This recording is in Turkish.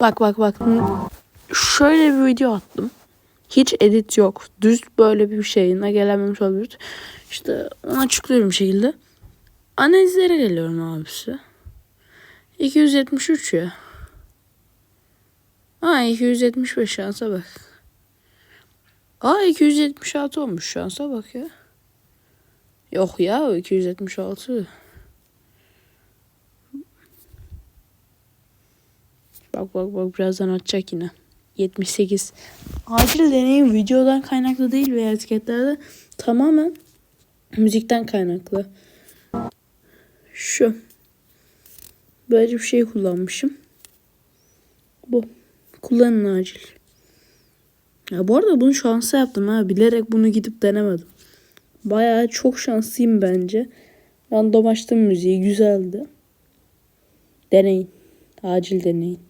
Bak bak bak. Şöyle bir video attım. Hiç edit yok. Düz böyle bir şeyine gelememiş olabilir. İşte onu açıklıyorum şekilde. Analizlere geliyorum abisi. 273 ya. Ha 275 şansa bak. Aa 276 olmuş şansa bak ya. Yok ya o 276. Bak bak bak birazdan atacak yine. 78. Acil deneyim videodan kaynaklı değil veya etiketlerde tamamen müzikten kaynaklı. Şu. Böyle bir şey kullanmışım. Bu. Kullanın acil. Ya bu arada bunu şansa yaptım ha. Bilerek bunu gidip denemedim. Bayağı çok şanslıyım bence. Random müziği. Güzeldi. Deneyin. Acil deneyin.